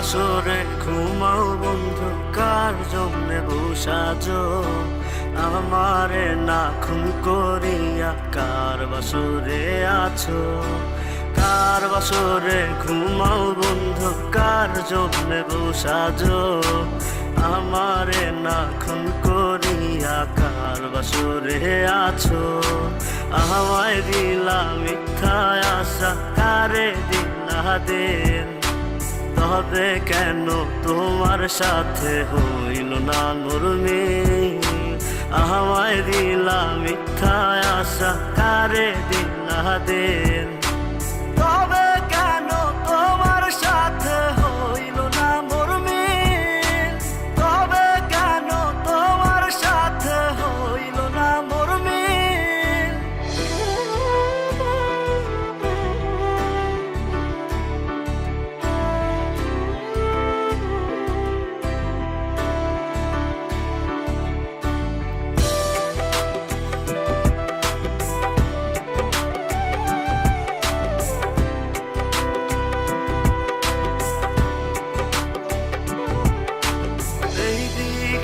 বাসরে ঘুমাও বন্ধু, কার জন্যে বসাজ আমারে না খুন করিয়া কার বাসরে আছো? কার বাসরে ঘুমাও বন্ধু, কার জন্যে বসাজ আমারে না খুন করিয়া কার বাসরে আছো? আমায় দিলা মিথ্যা আশা, কারে দিলা দেন? তবে কেন তোমার সাথে হইল না নুরমি আমায় দিলা মিথ্যা আশা কারে দিলা তবে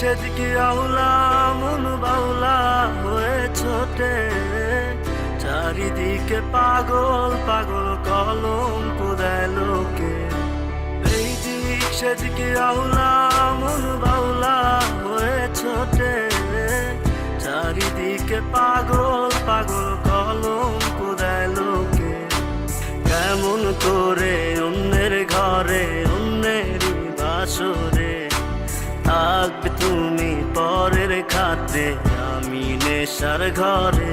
সেদিকে আউলা, মন বাউলা হয়ে ছোটে। চারিদিকে পাগল পাগল কলম দেয় লোকে। এই দিক সেদিকে আউলা, মন বাউলা হয়ে ছোটে। চারিদিকে পাগল পাগল কলম দেয় লোকে। কেমন করে খাতে আমি নেশার ঘরে।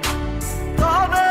Father.